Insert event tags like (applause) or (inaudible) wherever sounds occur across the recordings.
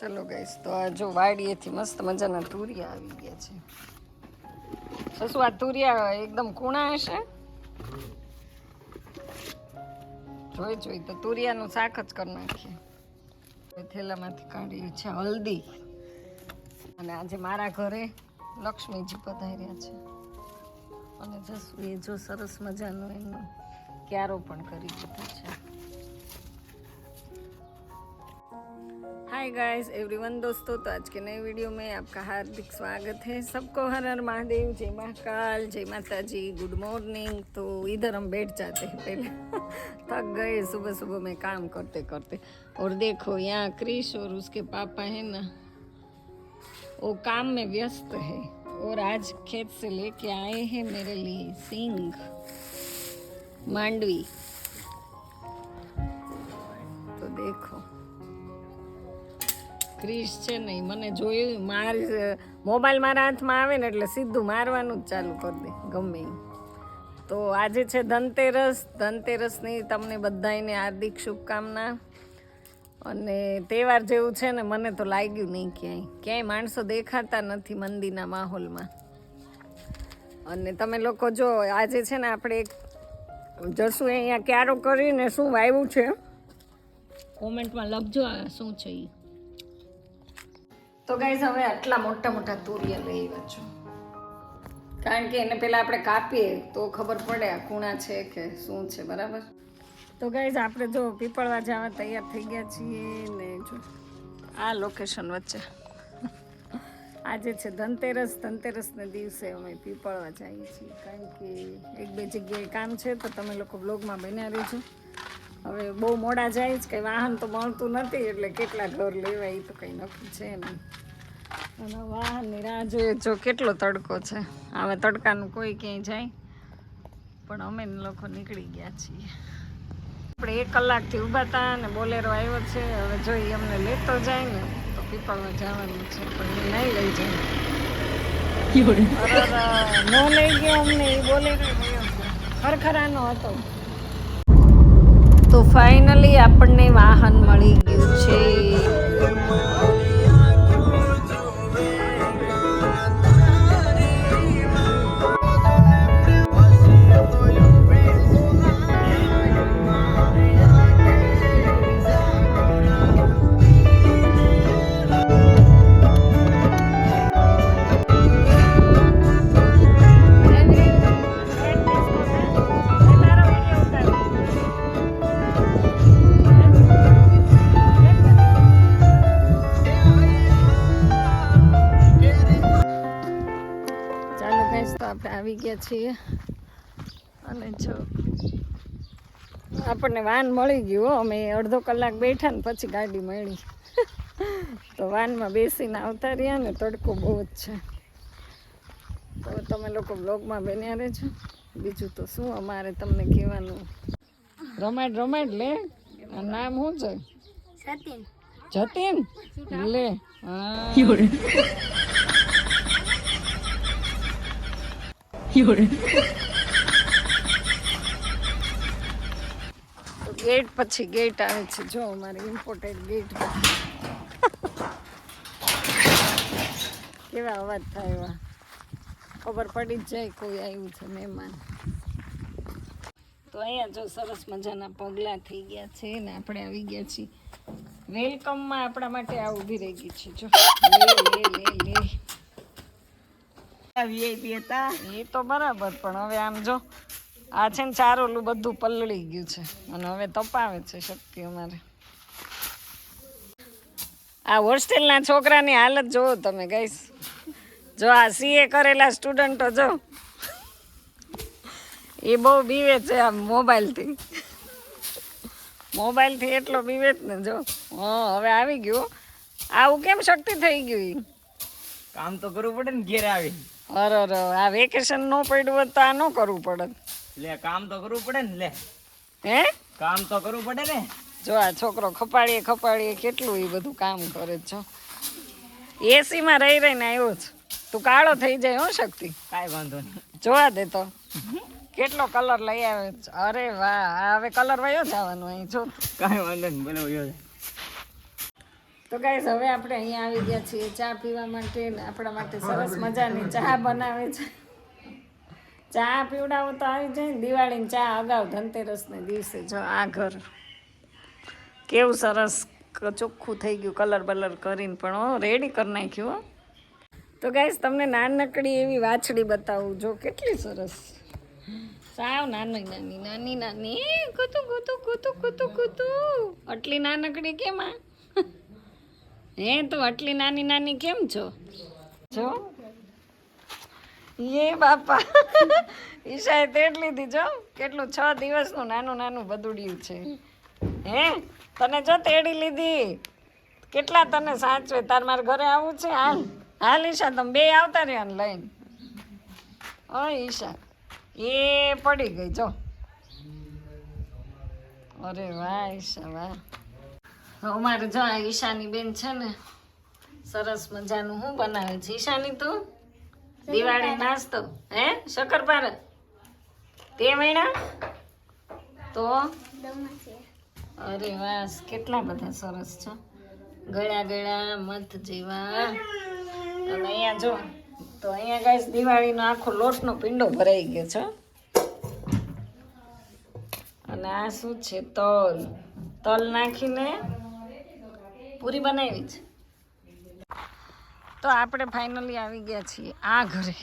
ચલો ગઈશ તો આ જો વાડીએથી મસ્ત મજાના તુરિયા આવી ગયા છે. સસુ આ તુરિયા એકદમ કૂણા હશે. જોઈ જોઈ, તો તુરિયાનું શાક જ કરી નાખીએ. થેલામાંથી કાઢી છે હલ્દી. અને આજે મારા ઘરે લક્ષ્મીજી પધાર્યા છે. અને જસુ એ જો સરસ મજાનો એનું ક્યારો પણ કરી દીધું છે. हाय गाइस एवरीवन दोस्तों तो आज के नए वीडियो में आपका हार्दिक स्वागत है। सबको हर हर महादेव, जय महाकाल, जय माता जी गुड मॉर्निंग तो इधर हम बैठ जाते हैं पहले। (laughs) थक गए, सुबह सुबह में काम करते करते। और देखो, यहाँ क्रिश और उसके पापा है ना, वो काम में व्यस्त है। और आज खेत से लेके आए हैं मेरे लिए सिंह, मांडवी। तो देखो ક્રિશ છે ને મને જોયું, માર મોબાઈલ મારા હાથમાં આવે ને એટલે સીધું મારવાનું જ ચાલુ કરી દે, ગમે. તો આજે છે ધનતેરસ, ધનતેરસની તમને બધાને હાર્દિક શુભકામના. અને તહેવાર જેવું છે ને, મને તો લાગ્યું નહીં ક્યાંય. ક્યાંય માણસો દેખાતા નથી મંદિરના માહોલમાં. અને તમે લોકો જો, આજે છે ને આપણે એક જશું અહીંયા ક્યારો કરીને શું વાવ્યું છે? કોમેન્ટમાં લખજો શું છે ઈ. તો ગાઈઝ હવે આટલા મોટા મોટા તુરિયા લઈ આવ્યા કારણ કે એને પહેલાં આપણે કાપીએ તો ખબર પડે આ કૂણા છે કે શું છે, બરાબર? તો ગાઈઝ આપણે જો પીપળવા જવા તૈયાર થઈ ગયા છીએ ને જો, આ લોકેશન વચ્ચે. આજે છે ધનતેરસ, ધનતેરસને દિવસે અમે પીપળવા જઈએ છીએ. કારણ કે એક બે જગ્યાએ કામ છે, તો તમે લોકો બ્લોગમાં બન્યા રહેજો. હવે બહુ મોડા જાય જ કંઈ વાહન તો મળતું નથી એટલે કેટલા ઘર લેવાય એ તો કંઈ નક્કી છે નહીં. અને વાહનની રાહ જોઈએ જો કેટલો તડકો છે. હવે તડકાનું કોઈ ક્યાંય જાય. પણ અમે લોકો નીકળી ગયા છીએ. આપણે એક કલાકથી ઊભા હતા અને બોલેરો આવ્યો છે. હવે જો ઈ અમને લેતો જાય ને તો પીપળમાં જવાનું છે પણ એ નહીં લઈ જાય. ન લઈ ગયો અમને એ બોલેરો ગયો ખરખરાનો હતો. તો ફાઇનલી આપણને વાહન મળી ગયું છે. આપણે આવી ગયા છીએ. અને જો આપણને વાન મળી ગયું હો. અમે અડધો કલાક બેઠા ને પછી ગાડી મળી. તો વાનમાં બેસીને આવતા રહ્યા ને તડકો બહુ જ છે. તો તમે લોકો બ્લોગમાં બન્યા રહેજો. બીજું તો શું અમારે તમને કહેવાનું? રમાડ રમાડ લે. નામ શું છે? જતીન જતીન? લે. હા. (laughs) (laughs) તો ગેટ પછી ગેટ આવે છે. જો, અમારે ઇમ્પોર્ટેડ ગેટ કેવા અવાજ થાય એવા? ખબર પડી જ જાય કોઈ આવ્યું છે મહેમાન. તો અહીંયા જો સરસ મજાના પગલા થઈ ગયા છે ને આપણે આવી ગયા છીએ. વેલકમમાં આપણા માટે આ ઊભી રહી ગઈ છે. જો. લે લે લે લે. વીઆઈપી હતા એ તો બરાબર પણ હવે આમ જો આ છે ને ચારોલું બધું પલળી ગયું છે. અને હવે તપાવે છે શક્તિ અમારે. આ હોસ્ટેલના છોકરાની હાલત જુઓ તમે ગઈશ જો આ સીએ કરેલા સ્ટુડન્ટો જો. એ બહુ બીવે છે આ મોબાઈલથી. મોબાઈલથી એટલો બીવે જ ને જો. હા હવે આવી ગયું. આવું કેમ શક્તિ થઈ ગયું? કામ તો કરવું પડે ને ઘેર આવી અરે અરે આ વેકેશન નો પડ્યું હોત તો આ ન કરવું પડે લે કામ તો કરવું પડે ને લે. હે? કામ તો કરવું પડે ને. જો આ છોકરો ખપાડીએ ખપાડીએ કેટલું એ બધું કામ કરે છો એસીમાં રહી રહીને આવ્યો છે. તું કાળો થઈ જાય હો શક્તિ. કાંઈ વાંધો નહીં. જોવા દે તો. કેટલો કલર લઈ આવે છે? અરે વાહ હવે કલર વયો જવાનો અહીં જો. કાંઈ વાંધો નહીં બોલો વયો જાય. તો ગાઈસ હવે આપણે અહીંયા આવી ગયા છીએ ચા પીવા માટે આપણા માટે સરસ મજાની ચા બનાવે છે. ચા પીવડાવો તો આવી જાય ને. દિવાળીની ચા અગાઉ ધનતેરસને દિવસે જો આ ઘર કેવું સરસ ચોખ્ખું થઈ ગયું, કલર બલર કરીને પણ રેડી કરી નાખ્યું તો ગાઈસ તમને નાનકડી એવી વાછડી બતાવું. જો કેટલી સરસ. સાવ નાની નાની નાની નાની. કૂતું કૂતું કૂતું કૂતું કૂતું આટલી નાનકડી કેમ હે, તો આટલી નાની નાની કેમ છો? જો. એ બાપા. (laughs) ઈશાએ તેડ લીધી જો. કેટલું છ દિવસનું નાનું નાનું બદુડિયું છે. હે, તને જો તેડી લીધી? કેટલા તને સાચવે? તાર મારા ઘરે આવું છે? હાલ. હાલ ઈશા, તમે બે આવતા રહ્યા ને લઈને. ઓ ઈશા. એ પડી ગઈ, જો. અરે વાહ, ઈશા, વાહ. અમારે જો આ ઈશાની બેન છે ને સરસ મજાનું શું બનાવે છે? ઈશાની તું? દિવાળી નાસ્તો હે? શક્કરપારા તે મહિના તો? અરે વાસ કેટલા બધા સરસ છે. ગળ્યા ગળા મધ જેવા. અને અહીંયા જો તો અહીંયા ગાઈસ દિવાળીનો આખો લોટનો પિંડો ભરાઈ ગયો છે. અને આ શું છે? તલ. તલ નાખીને પૂરી બનાવી છે. તો આપણે ફાઇનલી આવી ગયા છીએ આ ઘરે.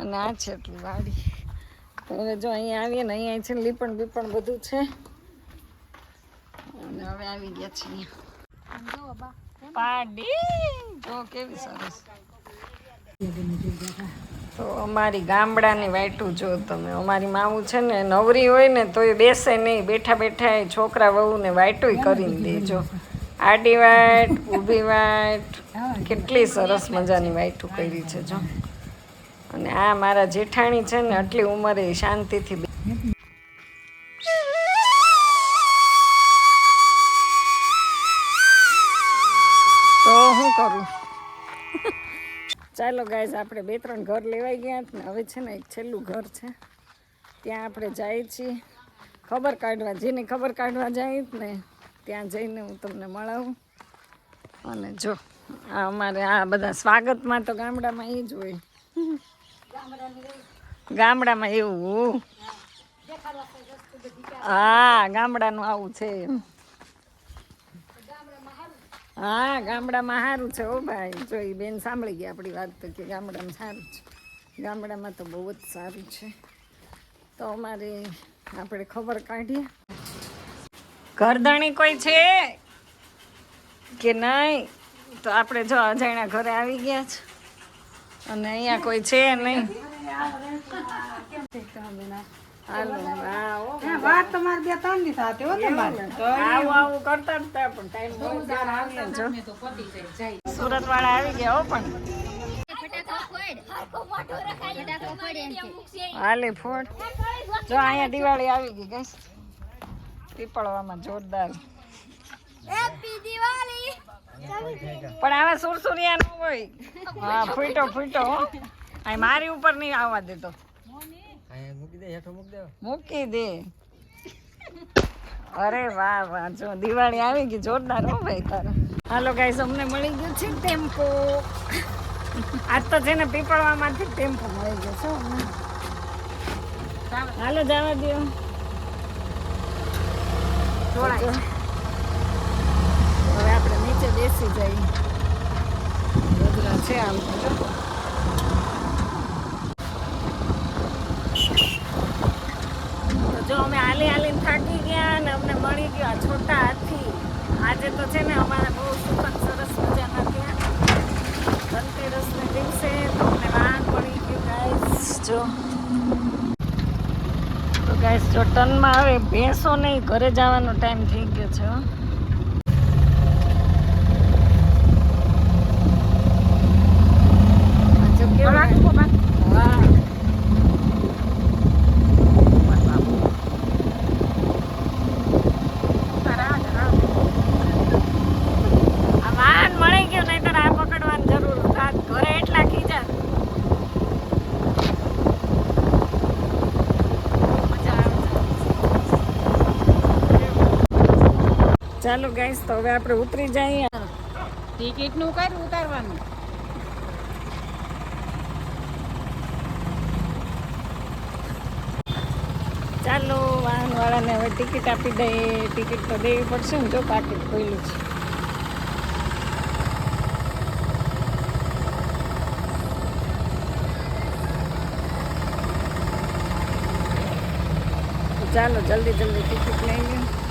અને આ છે એટલી વાડી. હવે જો અહીંયા આવીએ ને અહીંયા છે લીપણ બીપણ બધું છે. અને હવે આવી ગયા છીએ જો કેવી સરસ. તો અમારી ગામડાની વાટું જો તમે. અમારી માવું છે ને નવરી હોય ને તો એ બેસે નહીં. બેઠા બેઠા એ છોકરા વહુને વાટું કરીને દે જો આડી વાટ, ઊભી વાટ, કેટલી સરસ મજાની વાઈટું કરી છે જો. અને આ મારા જેઠાણી છે ને, આટલી ઉંમરે શાંતિથી તો હું કરું? ચાલો ગાઈઝ, આપણે બે ત્રણ ઘર લેવાઈ ગયા ને, હવે છે ને એક છેલ્લું ઘર છે. ત્યાં આપણે જઈએ છીએ. ખબર કાઢવા, જેની ખબર કાઢવા જાય ને ત્યાં જઈને હું તમને મળાવું. અને જો, આ અમારે આ બધા સ્વાગતમાં તો ગામડામાં એ જ હોય. ગામડામાં એવું હા, ગામડાનું આવું છે હા, ગામડામાં સારું છે ઓ ભાઈ. જો એ બેન સાંભળી ગયા આપણી વાત તો કે ગામડામાં સારું છે. ગામડામાં તો બહુ જ સારું છે. તો અમારે આપણે ખબર કાઢીએ. ઘરધણી કોઈ છે કે નહીં? તો આપણે જો અજાણ્યા ઘરે આવી ગયા છે. અને અહીંયા કોઈ છે નહીં? હાલો હા વાત તમારે બે ત્રણ દિવસ સાથે હો તમારે. આવું આવું કરતા જ હતા પણ ટાઈમ સુરત વાળા આવી ગયા હો પણ. હાલે ફોડ. જો અહીંયા દિવાળી આવી ગઈ ગઈસ પીપળવામાં જોરદાર. પણ આવા સુરસુરિયા ન હોય. હા ફૂટો ફૂટો અહીં મારી ઉપર નહીં આવવા દેતો મૂકી દે અરે વાહ વાહ જો દિવાળી આવી ગઈ જોરદાર હો ભાઈ તારો. હાલો ગાઈસ અમને મળી ગયું છે ટેમ્પો. આજ તો છે ને પીપળવામાંથી ટેમ્પો મળી ગયો છે હાલો જવા દો જો. હવે આપણે નીચે બેસી જઈએ. ગજરા છે આમ. તો જો. અમે હાલી હાલીને થાકી ગયા અને અમને મળી ગયા છોટા હાથી. આજે તો છે ને અમારા બહુ સુખદ સરસ મજાના ત્યાં. ધનતેરસના દિવસે તો અમને વાહન મળી ગયું જો. ગાઈસ જો ટનમાં હવે ભેંસો નહીં ઘરે જવાનો ટાઈમ થઈ ગયો છે હો. કેવું વાહ આ વાહન મળી ગયું નહીંતર આ પકડવાની જરૂર થાત ઘરે એટલા ખીજાત મજા આવે ચાલો ગાઈસ તો હવે આપણે ઉતરી જઈએ. ટિકિટનું કર ઉતારવાનું. ચાલો વાહનવાળાને હવે ટિકિટ આપી દઈએ. ટિકિટ તો દેવી પડશે ને જો પાકીટ ખોલ્યું છે. ચાલો જલ્દી જલ્દી ટિકિટ લઈ લો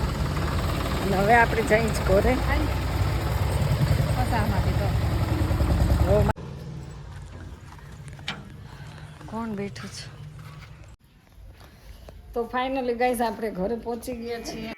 હવે આપણે જઈ જ ઘરે. કોણ બેઠું છે? તો ફાઇનલી ગાઈઝ આપણે ઘરે પહોંચી ગયા છીએ.